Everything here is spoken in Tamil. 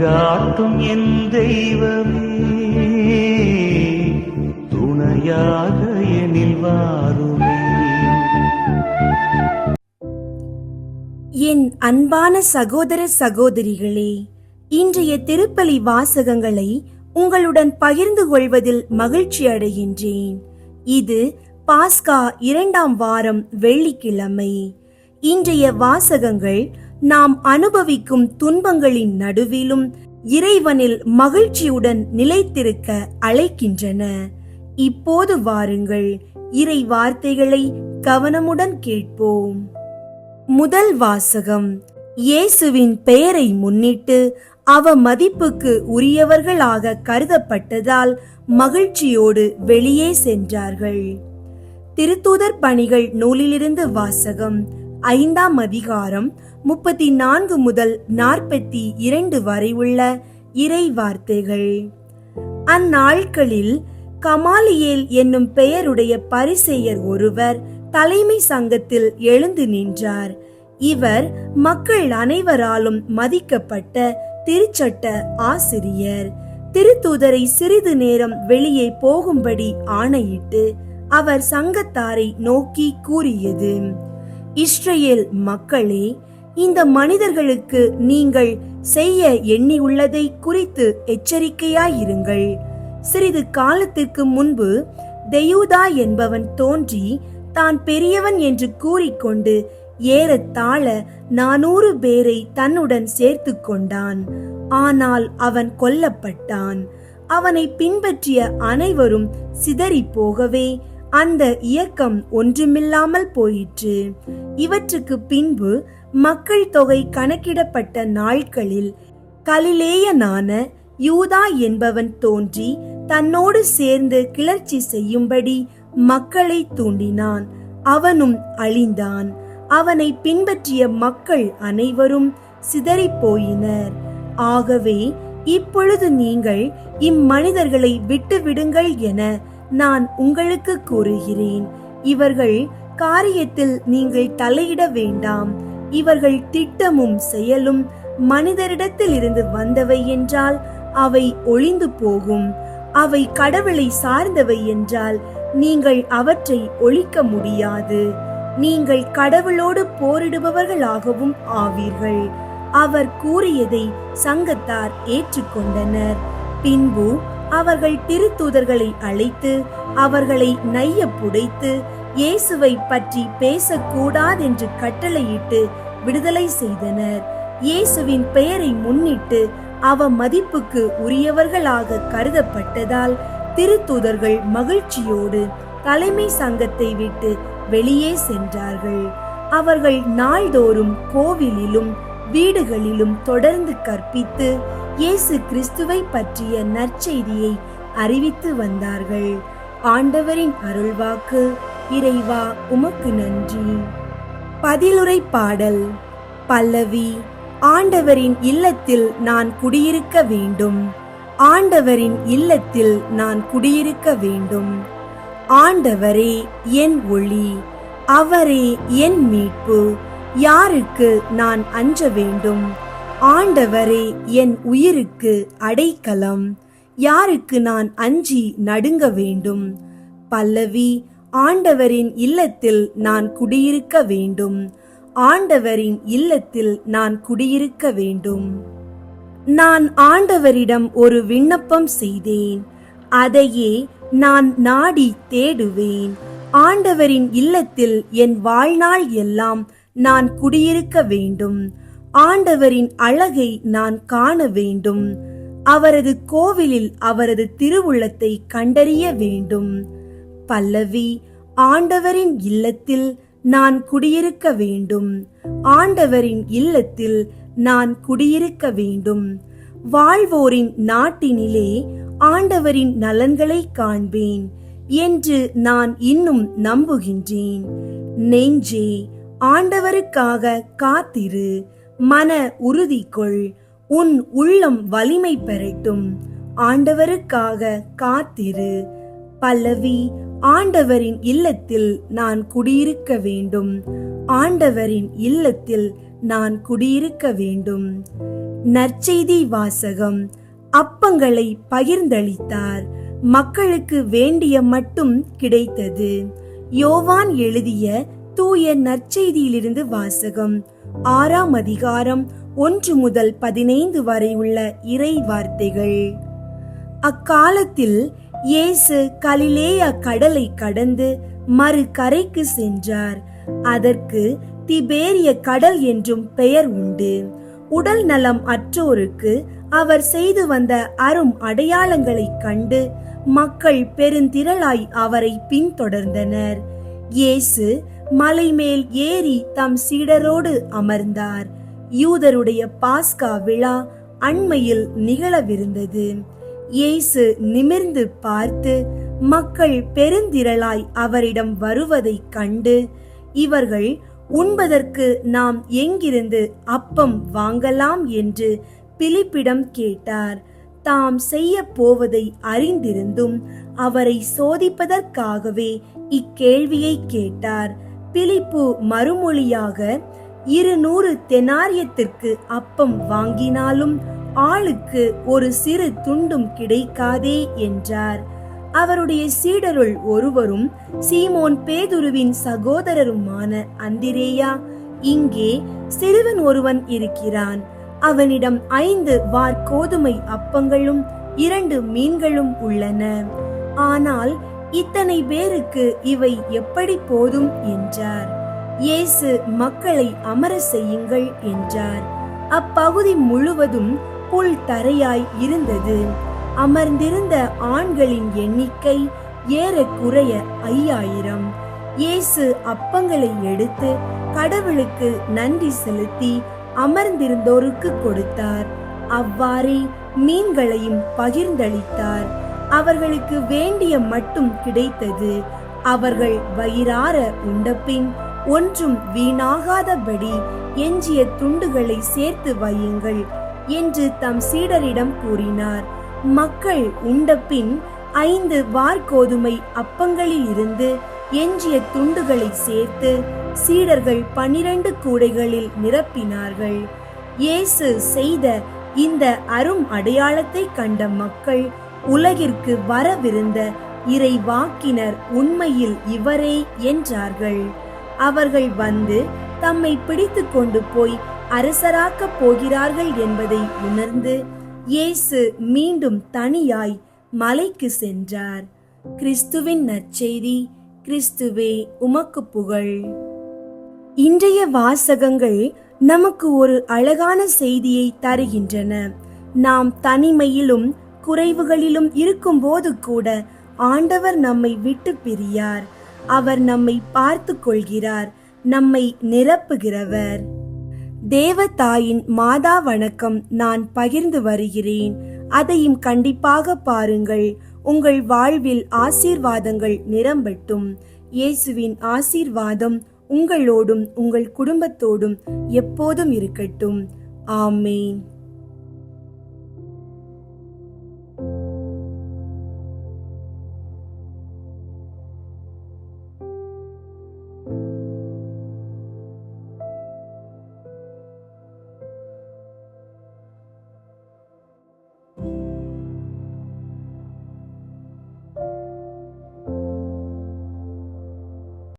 வழிகாட்டும் என் தெய்வமே துணையாக எனில் வாருமே. என் அன்பான சகோதர சகோதரிகளே இன்றைய திருப்பலி வாசகங்களை உங்களுடன் பகிர்ந்து கொள்வதில் மகிழ்ச்சி அடைகின்றேன். இது பாஸ்கா இரண்டாம் வாரம் வெள்ளிக்கிழமை. இன்றைய வாசகங்கள் நாம் அனுபவிக்கும் துன்பங்களின் நடுவிலும் இறைவனில் மகிழ்ச்சியுடன் நிலைத்திருக்க அழைக்கின்றன. இப்போது வாருங்கள் இறை வார்த்தைகளை கவனமுடன் கேட்போம். முதல் வாசகம் இயேசுவின் பெயரை முன்னிட்டு அவ மதிப்புக்கு உரியவர்களாக கருதப்பட்டதால் மகிழ்ச்சியோடு வெளியே சென்றார்கள். திருத்தூதர் பணிகள் நூலிலிருந்து வாசகம் ஐந்தாம் அதிகாரம் முப்பத்தி நான்கு முதல் நாற்பத்தி இரண்டு வரை உள்ள இறை வார்த்தைகள். அந்நாட்களில் கமாலியேல் என்னும் பெயருடைய பரிசெயர் ஒருவர் தலைமை சங்கத்தில் எழுந்து நின்றார். இவர் மக்கள் அனைவராலும் மதிக்கப்பட்ட திருச்சட்ட ஆசிரியர். திருத்தூதரை சிறிது நேரம் வெளியே போகும்படி ஆணையிட்டு அவர் சங்கத்தாரை நோக்கி கூறியது இஸ்ரேல் மக்களே இந்த மனிதர்களுக்கு நீங்கள் செய்ய எண்ணியுள்ளதை குறித்து எச்சரிக்கையாயிருங்கள். சிறிது காலத்திற்கு முன்பு தெயூதா என்பவன் தோன்றி தான் பெரியவன் என்று கூறிக்கொண்டு ஏறத்தாழ நானூறு பேரை தன்னுடன் சேர்த்து கொண்டான். ஆனால் அவன் கொல்லப்பட்டான். அவனை பின்பற்றிய அனைவரும் சிதறி போகவே அந்த இயக்கம் ஒன்றுமில்லாமல் போயிற்று. இவற்றுக்கு பின்பு மக்கள் தொகை கணக்கிடப்பட்ட நாட்களில் கலிலேயனான யூதா என்பவன் தோன்றி தன்னோடு சேர்ந்து கிளர்ச்சி செய்யும்படி மக்களை தூண்டினான். அவனும் அழிந்தான். அவனை பின்பற்றிய மக்கள் அனைவரும் சிதறிப் போயினர் ஆகவே இப்பொழுது நீங்கள் இம்மனிதர்களை விட்டுவிடுங்கள் என நான் உங்களுக்கு கூறுகிறேன். இவர்கள் காரியத்தில் நீங்கள் தலையிட வேண்டாம். இவர்கள் திட்டமும் செயலும் மனிதரிடத்தில் இருந்து வந்தவை என்றால் அவை ஒளிந்து போகும். அவை கடவுளை சார்ந்தவை என்றால் நீங்கள் அவற்றை ஒழிக்க முடியாது. நீங்கள் கடவுளோடு போரிடுபவர்களாகவும் ஆவீர்கள். அவர் கூறியதை சங்கத்தார் ஏற்றுக்கொண்டனர். பின்பு அவர்கள் திருத்தூதர்களை அழைத்து அவர்களை நைய புடைத்து இயேசுவை பற்றி பேசக்கூடாதென்று கட்டளையிட்டு விடுதலை செய்தனர். இயேசுவின் பெயரை முன்னிட்டு அவ மதிப்புக்கு உரியவர்களாக கருதப்பட்டதால் திருத்தூதர்கள் மகிழ்ச்சியோடு தலைமை சங்கத்தை விட்டு வெளியே சென்றார்கள். அவர்கள் நாள்தோறும் கோவிலிலும் வீடுகளிலும் தொடர்ந்து கற்பித்து இயேசு கிறிஸ்துவை பற்றிய நற்செய்தியை அறிவித்து வந்தார்கள். ஆண்டவரின் அருள்வாக்கு இறைவா உமக்கு நன்றி. பதிலுரை பாடல் பல்லவி ஆண்டவரின் இல்லத்தில் நான் குடியிருக்க வேண்டும். ஆண்டவரின் இல்லத்தில் நான் குடியிருக்க வேண்டும். ஆண்டவரே என் ஒளி. அவரே என் மீட்பு. யாருக்கு நான் அஞ்ச வேண்டும்? ஆண்டவரே என் உயிருக்கு அடைக்கலம். யாருக்கு நான் அஞ்சி நடுங்க வேண்டும்? பல்லவி ஆண்டவரின் இல்லத்தில் நான் குடியிருக்க வேண்டும். ஆண்டவரின் இல்லத்தில் நான் குடியிருக்க வேண்டும். நான் ஆண்டவரிடம் ஒரு விண்ணப்பம் செய்தேன். அதையே நான் நாடி தேடுவேன். ஆண்டவரின் இல்லத்தில் என் வாழ்நாள் எல்லாம் நான் குடியிருக்க வேண்டும். ஆண்டவரின் அழகை நான் காண வேண்டும். அவரது கோவிலில் அவரது திருவுள்ளத்தை கண்டறிய வேண்டும். பல்லவி ஆண்டவரின் இல்லத்தில் நான் குடியிருக்க வேண்டும். ஆண்டவரின் இல்லத்தில் நான் குடியிருக்க வேண்டும். வாழ்வோரின் நாட்டினிலே ஆண்டவரின் நலன்களை காண்பேன் என்று நான் இன்னும் நம்புகின்றேன். நெஞ்சே ஆண்டவருக்காக காத்திரு. மன உறுதி கொள் உன் உள்ளம் வலிமை பெறட்டும். ஆண்டவருக்காக காத்திரு. பல்லவி ஆண்டவரின் இல்லத்தில் நான் குடியிருக்க வேண்டும். ஆண்டவரின் இல்லத்தில் நான் குடியிருக்க வேண்டும். நற்செய்தி வாசகம். அப்பங்களை பகிர்ந்தளித்தார். மக்களுக்கு வேண்டிய மட்டும் கிடைத்தது. யோவான் எழுதிய தூய நற்செய்தியிலிருந்து வாசகம். ஆறாம் அதிகாரம் ஒன்று முதல் பதினைந்து வரை உள்ள இறை வார்த்தைகள். அக்காலத்தில் இயேசு கலிலேயா கடலை கடந்து மறு கரைக்கு சென்றார். அதற்கு திபேரிய கடல் என்றும் பெயர் உண்டு. உடல் நலம் அற்றோருக்கு அவர் செய்து வந்த அரும் அடையாளங்களைக் கண்டு மக்கள் பெருந்திரளாய் அவரை பின்தொடர்ந்தனர். இயேசு மலை மேல் ஏறி தம் சீடரோடு அமர்ந்தார். யூதருடைய பாஸ்கா விழா அண்மையில் நிகழவிருந்தது. இயேசு நிமிர்ந்து பார்த்து மக்கள் பெருந்திரளாய் அவரிடம் வருவதைக் கண்டு இவர்கள் உண்பதற்கு நாம் எங்கிருந்து அப்பம் வாங்கலாம்? என்று பிலிப்பிடம் கேட்டார். தாம் செய்ய போவதை அறிந்திருந்தும் அவரை சோதிப்பதற்காகவே இக்கேள்வியை கேட்டார். பிலிப்பு மறுமொழியாக இருநூறு தெனாரியத்திற்கு அப்பம் வாங்கினாலும் ஆளுக்கு ஒரு சிறு துண்டும் கிடைக்காதே என்றார். அவருடைய சீடருள் ஒருவரும் சீமோன் பேதுருவின் சகோதரருமான அந்திரேயா இங்கே சிறுவன் ஒருவன் இருக்கிறான். அவனிடம் ஐந்து வார்கோதுமை அப்பங்களும் இரண்டு மீன்களும் உள்ளன. ஆனால் இத்தனை பேருக்கு இவை எப்படி போதும் என்றார். இயேசு மக்களை அமர செய்யுங்கள் என்றார். அப்பகுதி முழுவதும் புல் தரையாய் இருந்தது. அமர்ந்திருந்த ஆண்களின் எண்ணிக்கை ஏறக்குறைய ஐயாயிரம். இயேசு அப்பங்களை எடுத்து கடவுளுக்கு நன்றி செலுத்தி அமர்ந்திருந்தோருக்கு கொடுத்தார். அவ்வாறே மீன்களையும் பகிர்ந்தளித்தார். அவர்களுக்கு வேண்டிய மட்டும் கிடைத்தது. அவர்கள் வயிறார உண்டபின் ஒன்றும் வீணாகாதபடி எஞ்சிய துண்டுகளை சேர்த்து வையுங்கள் என்று தம் சீடரிடம் கூறினார். மக்கள் உண்டபின் ஐந்து வார்கோதுமை அப்பங்களில் இருந்து எஞ்சிய துண்டுகளை சேர்த்து சீடர்கள் பனிரண்டு கூடைகளில் நிரப்பினார்கள். இயேசு செய்த இந்த அரும் அடையாளத்தை கண்ட மக்கள் உலகிற்கு வரவிருந்த இறைவாக்கினர் உண்மையில் இவரே என்றார்கள். அவர்கள் வந்து தம்மை பிடித்து கொண்டு போய் அரசராக்கப் போகிறார்கள் என்பதை உணர்ந்து இயேசு மீண்டும் தனியாய் மலைக்கு சென்றார். கிறிஸ்துவின் நற்செய்தி கிறிஸ்துவே உமக்கு புகழ். இன்றைய வாசகங்கள் நமக்கு ஒரு அழகான செய்தியை தருகின்றன. நாம் தனிமையிலும் குறைவுகளிலும் இருக்கும்போது கூட ஆண்டவர் நம்மை விட்டு பிரியார். அவர் நம்மை பார்த்து கொள்கிறார் நம்மை நிரப்புகிறவர். தேவதாயின் மாதா வணக்கம் நான் பகிர்ந்து வருகிறேன். அதையும் கண்டிப்பாக பாருங்கள் உங்கள் வாழ்வில் ஆசீர்வாதங்கள் நிரம்பட்டும். இயேசுவின் ஆசீர்வாதம் உங்களோடும் உங்கள் குடும்பத்தோடும் எப்போதும் இருக்கட்டும். ஆமேன்.